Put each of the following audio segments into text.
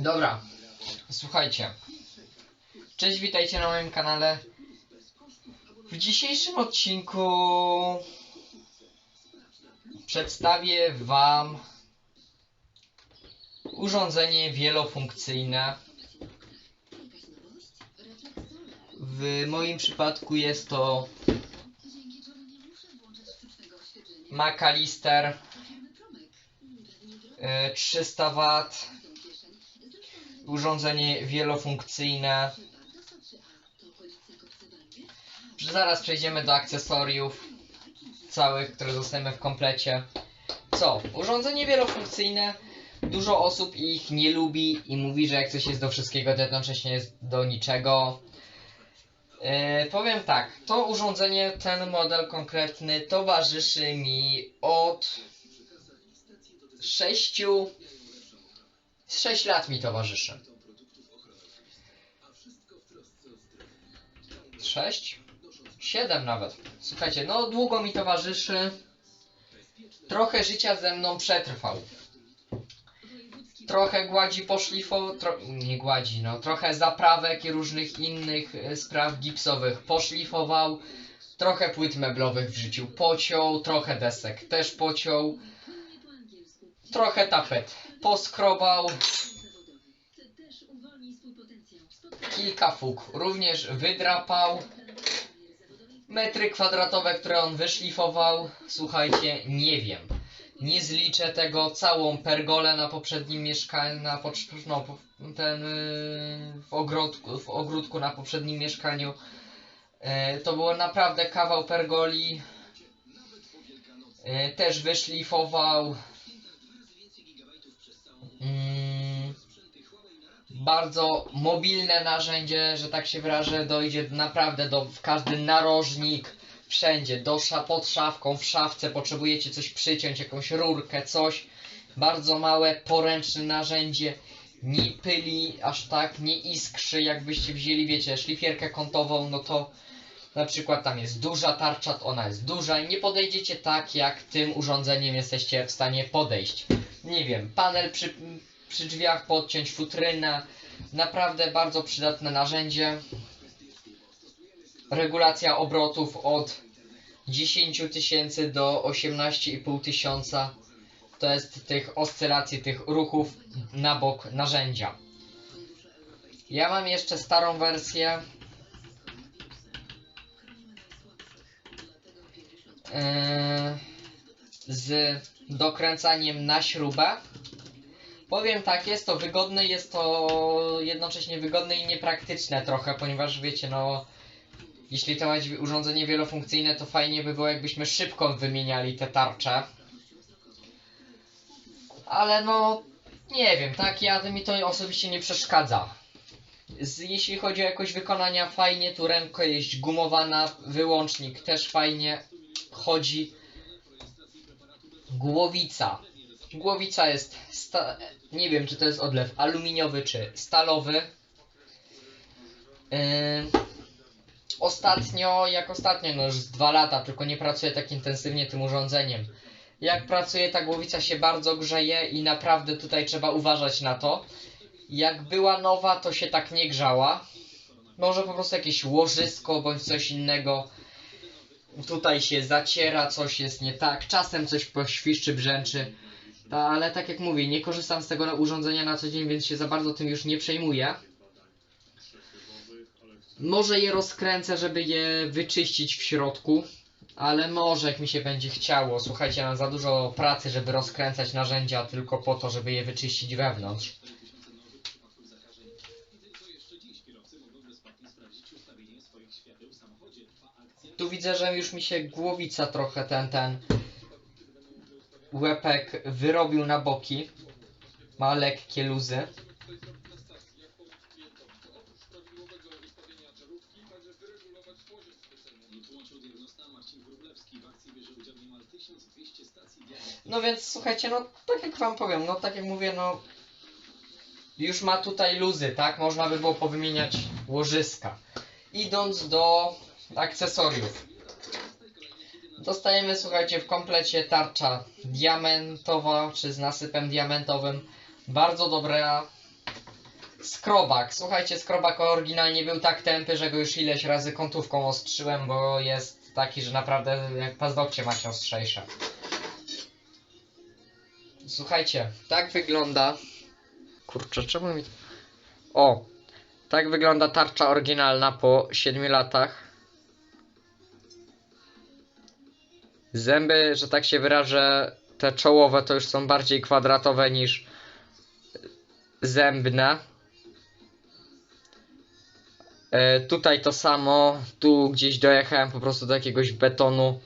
Dobra, słuchajcie. Cześć, witajcie na moim kanale. W dzisiejszym odcinku przedstawię Wam urządzenie wielofunkcyjne. W moim przypadku jest to McAllister e, 300W urządzenie wielofunkcyjne. Zaraz przejdziemy do akcesoriów całych, które dostajemy w komplecie. Co? Urządzenie wielofunkcyjne. Dużo osób ich nie lubi i mówi, że jak coś jest do wszystkiego, to jednocześnie jest do niczego. Yy, powiem tak, to urządzenie, ten model konkretny towarzyszy mi od 6 6 lat mi towarzyszy. 6? 7 nawet. Słuchajcie, no długo mi towarzyszy. Trochę życia ze mną przetrwał. Trochę gładzi poszlifował, tro nie gładzi, no trochę zaprawek i różnych innych e, spraw gipsowych poszlifował. Trochę płyt meblowych w życiu pociął, trochę desek też pociął. Trochę tapet poskrobał. Kilka fug również wydrapał. Metry kwadratowe, które on wyszlifował, słuchajcie, nie wiem. Nie zliczę tego, całą pergolę na poprzednim mieszkaniu, na no, ten yy, w ogródku, w ogródku na poprzednim mieszkaniu. Yy, to było naprawdę kawał pergoli. Yy, też wyszlifował. Bardzo mobilne narzędzie, że tak się wyrażę, dojdzie naprawdę do w każdy narożnik, wszędzie, do pod szafką, w szafce potrzebujecie coś przyciąć, jakąś rurkę, coś. Bardzo małe, poręczne narzędzie, nie pyli aż tak, nie iskrzy, jakbyście wzięli, wiecie, szlifierkę kątową, no to na przykład tam jest duża tarcza, ona jest duża i nie podejdziecie tak, jak tym urządzeniem jesteście w stanie podejść. Nie wiem, panel przy, przy drzwiach podciąć, futryna, naprawdę bardzo przydatne narzędzie. Regulacja obrotów od 10 tysięcy do 18,5 tysiąca. To jest tych oscylacji, tych ruchów na bok narzędzia. Ja mam jeszcze starą wersję. Yy, z dokręcaniem na śrubę. Powiem tak, jest to wygodne, jest to jednocześnie wygodne i niepraktyczne trochę, ponieważ wiecie, no jeśli to ma urządzenie wielofunkcyjne, to fajnie by było jakbyśmy szybko wymieniali te tarcze. Ale no, nie wiem, tak, ja mi to osobiście nie przeszkadza. Z, jeśli chodzi o jakość wykonania, fajnie, tu ręka jest gumowana, wyłącznik też fajnie chodzi. Głowica. Głowica jest, sta- nie wiem czy to jest odlew aluminiowy czy stalowy. Yy, ostatnio, jak ostatnio, no już dwa lata, tylko nie pracuję tak intensywnie tym urządzeniem. Jak pracuję, ta głowica się bardzo grzeje i naprawdę tutaj trzeba uważać na to. Jak była nowa, to się tak nie grzała. Może po prostu jakieś łożysko bądź coś innego. Tutaj się zaciera, coś jest nie tak. Czasem coś poświszczy, brzęczy. Ale tak jak mówię, nie korzystam z tego urządzenia na co dzień, więc się za bardzo tym już nie przejmuję. Może je rozkręcę, żeby je wyczyścić w środku, ale może jak mi się będzie chciało. Słuchajcie, mam za dużo pracy, żeby rozkręcać narzędzia tylko po to, żeby je wyczyścić wewnątrz. Tu widzę, że już mi się głowica trochę ten, ten łepek wyrobił na boki. Ma lekkie luzy. No więc słuchajcie, no tak jak wam powiem, no tak jak mówię, no już ma tutaj luzy, tak? Można by było powymieniać łożyska. Idąc do akcesoriów. Dostajemy, słuchajcie, w komplecie tarcza diamentowa, czy z nasypem diamentowym. Bardzo dobra Skrobak. Słuchajcie, skrobak oryginalnie był tak tępy, że go już ileś razy kątówką ostrzyłem, bo jest taki, że naprawdę jak paznokcie macie ostrzejsze. Słuchajcie, tak wygląda. Kurczę, czemu mi. O! Tak wygląda tarcza oryginalna po 7 latach. Zęby, że tak się wyrażę, te czołowe to już są bardziej kwadratowe niż zębne. E, tutaj to samo, tu gdzieś dojechałem po prostu do jakiegoś betonu.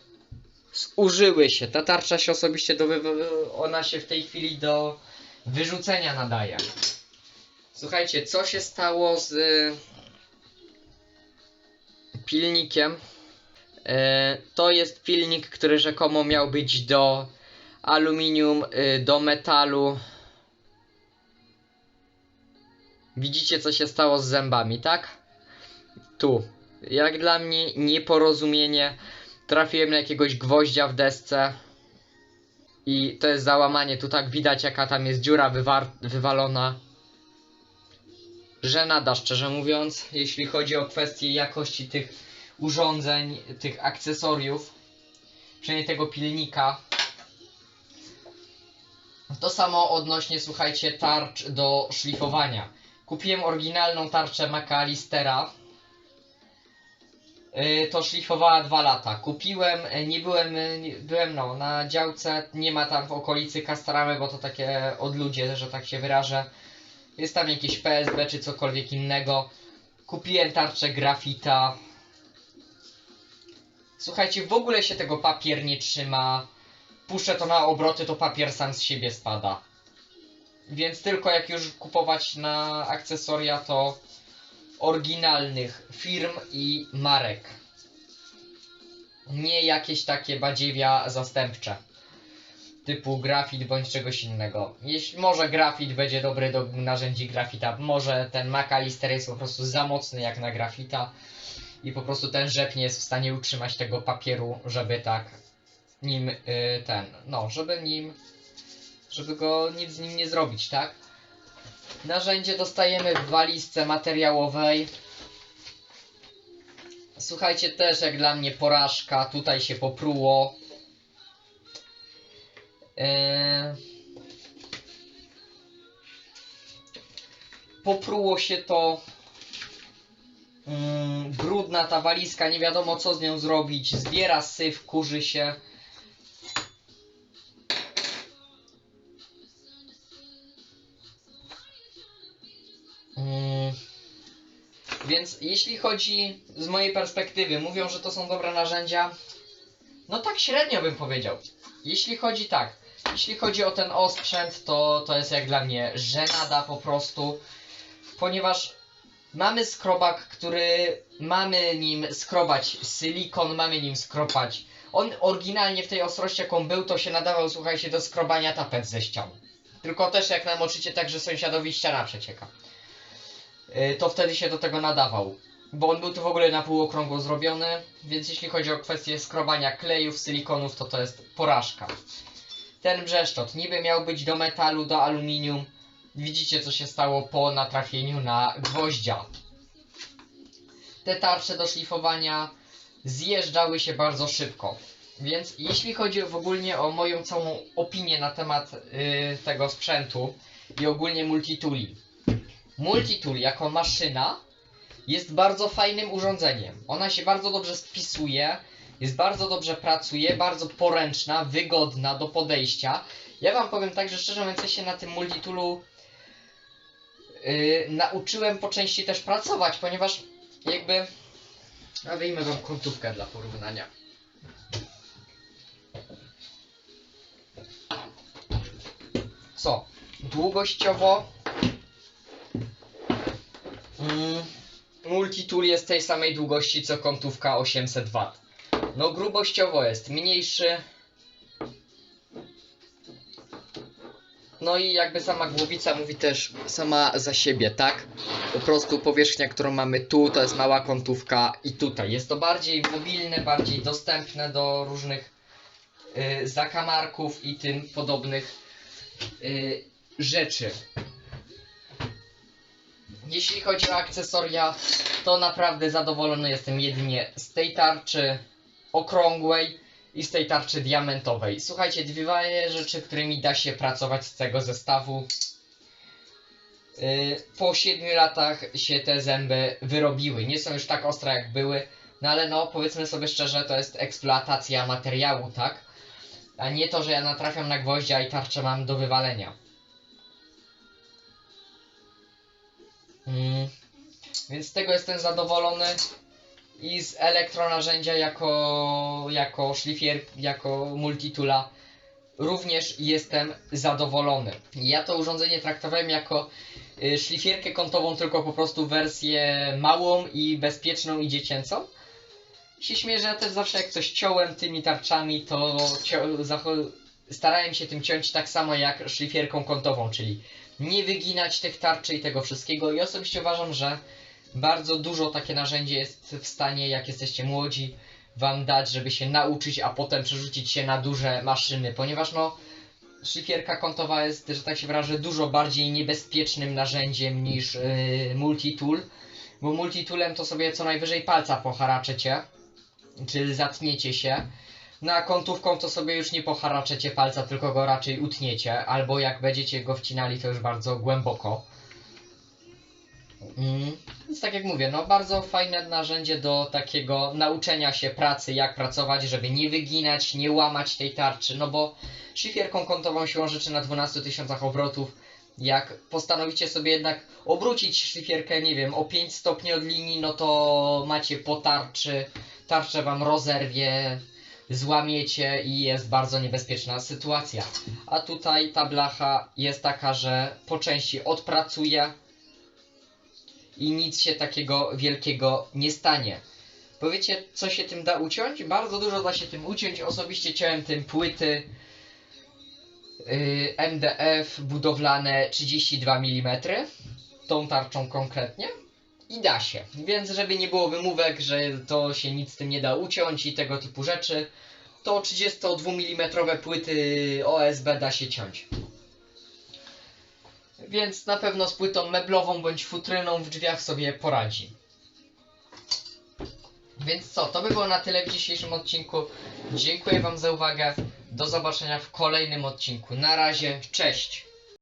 Zużyły się. Ta tarcza się osobiście do ona się w tej chwili do wyrzucenia nadaje. Słuchajcie, co się stało z y, pilnikiem? E, to jest pilnik, który rzekomo miał być do aluminium, y, do metalu. Widzicie, co się stało z zębami, tak? Tu. Jak dla mnie nieporozumienie. Trafiłem na jakiegoś gwoździa w desce. I to jest załamanie. Tu tak widać, jaka tam jest dziura wywalona. Żenada, szczerze mówiąc, jeśli chodzi o kwestię jakości tych urządzeń, tych akcesoriów, przynajmniej tego pilnika. To samo odnośnie, słuchajcie, tarcz do szlifowania. Kupiłem oryginalną tarczę McAllistera. Yy, to szlifowała dwa lata. Kupiłem, yy, nie byłem, yy, nie- byłem no, na działce, nie ma tam w okolicy Castoramy, bo to takie odludzie, że tak się wyrażę. Jest tam jakieś PSB czy cokolwiek innego. Kupiłem tarczę grafita. Słuchajcie, w ogóle się tego papier nie trzyma. Puszczę to na obroty, to papier sam z siebie spada. Więc tylko jak już kupować na akcesoria, to oryginalnych firm i marek. Nie jakieś takie badziewia zastępcze. Typu grafit bądź czegoś innego. Jeśli może grafit będzie dobry do narzędzi grafita, może ten McAllister jest po prostu za mocny jak na grafita i po prostu ten rzep nie jest w stanie utrzymać tego papieru, żeby tak nim y, ten, no, żeby nim, żeby go nic z nim nie zrobić, tak? Narzędzie dostajemy w walizce materiałowej. Słuchajcie, też jak dla mnie porażka, tutaj się popruło. Yy... Popruło się to. Mm, brudna ta walizka, nie wiadomo co z nią zrobić. Zbiera syf, kurzy się. Mm, Więc jeśli chodzi z mojej perspektywy, mówią, że to są dobre narzędzia. No tak średnio bym powiedział. Jeśli chodzi tak, jeśli chodzi o ten osprzęt, to, to jest jak dla mnie żenada po prostu. Ponieważ mamy skrobak, który mamy nim skrobać silikon, mamy nim skrobać. On oryginalnie w tej ostrości jaką był, to się nadawał, słuchajcie, do skrobania tapet ze ścian. Tylko też jak namoczycie tak, że sąsiadowi ściana przecieka. Yy, to wtedy się do tego nadawał. Bo on był tu w ogóle na pół okrągło zrobiony, więc jeśli chodzi o kwestię skrobania klejów, silikonów, to to jest porażka. Ten brzeszczot niby miał być do metalu, do aluminium. Widzicie co się stało po natrafieniu na gwoździa. Te tarcze do szlifowania zjeżdżały się bardzo szybko. Więc jeśli chodzi w ogólnie o moją całą opinię na temat yy, tego sprzętu i ogólnie multitooli. Multitool jako maszyna jest bardzo fajnym urządzeniem. Ona się bardzo dobrze spisuje, jest bardzo dobrze pracuje, bardzo poręczna, wygodna do podejścia. Ja wam powiem tak, że szczerze mówiąc, ja się na tym multitoolu yy, nauczyłem po części też pracować, ponieważ jakby... A wyjmę wam końcówkę dla porównania. Co? Długościowo Mm, Multitool jest tej samej długości co kątówka 800 W. No grubościowo jest mniejszy. No i jakby sama głowica mówi też sama za siebie, tak? Po prostu powierzchnia, którą mamy tu, to jest mała kątówka i tutaj. Jest to bardziej mobilne, bardziej dostępne do różnych y, zakamarków i tym podobnych y, rzeczy. Jeśli chodzi o akcesoria, to naprawdę zadowolony jestem jedynie z tej tarczy okrągłej i z tej tarczy diamentowej. Słuchajcie, dwie rzeczy, którymi da się pracować z tego zestawu. Yy, po 7 latach się te zęby wyrobiły. Nie są już tak ostre jak były, no ale no powiedzmy sobie szczerze, to jest eksploatacja materiału, tak? A nie to, że ja natrafiam na gwoździa i tarczę mam do wywalenia. Mm. Więc z tego jestem zadowolony i z elektronarzędzia jako, jako szlifier, jako multitula również jestem zadowolony. Ja to urządzenie traktowałem jako y, szlifierkę kątową, tylko po prostu wersję małą i bezpieczną i dziecięcą. Się śmieję, że ja też zawsze jak coś ciąłem tymi tarczami, to starałem się tym ciąć tak samo jak szlifierką kątową, czyli nie wyginać tych tarczy i tego wszystkiego i osobiście uważam, że bardzo dużo takie narzędzie jest w stanie, jak jesteście młodzi, wam dać, żeby się nauczyć, a potem przerzucić się na duże maszyny, ponieważ no szlifierka kątowa jest, że tak się wyrażę, dużo bardziej niebezpiecznym narzędziem niż yy, multitool, bo multitoolem to sobie co najwyżej palca poharaczecie, czy zatniecie się, no a kątówką to sobie już nie poharaczecie palca, tylko go raczej utniecie, albo jak będziecie go wcinali, to już bardzo głęboko. Mm. Więc tak jak mówię, no bardzo fajne narzędzie do takiego nauczenia się pracy, jak pracować, żeby nie wyginać, nie łamać tej tarczy, no bo szlifierką kątową siłą rzeczy na 12 tysiącach obrotów, jak postanowicie sobie jednak obrócić szlifierkę, nie wiem, o 5 stopni od linii, no to macie po tarczy, tarczę wam rozerwie, złamiecie i jest bardzo niebezpieczna sytuacja. A tutaj ta blacha jest taka, że po części odpracuje, i nic się takiego wielkiego nie stanie. Powiecie, co się tym da uciąć? Bardzo dużo da się tym uciąć. Osobiście ciąłem tym płyty yy, MDF budowlane 32 mm, tą tarczą konkretnie. I da się. Więc żeby nie było wymówek, że to się nic z tym nie da uciąć i tego typu rzeczy, to 32 mm płyty OSB da się ciąć. Więc na pewno z płytą meblową bądź futryną w drzwiach sobie poradzi. Więc co, to by było na tyle w dzisiejszym odcinku. Dziękuję Wam za uwagę. Do zobaczenia w kolejnym odcinku. Na razie, cześć!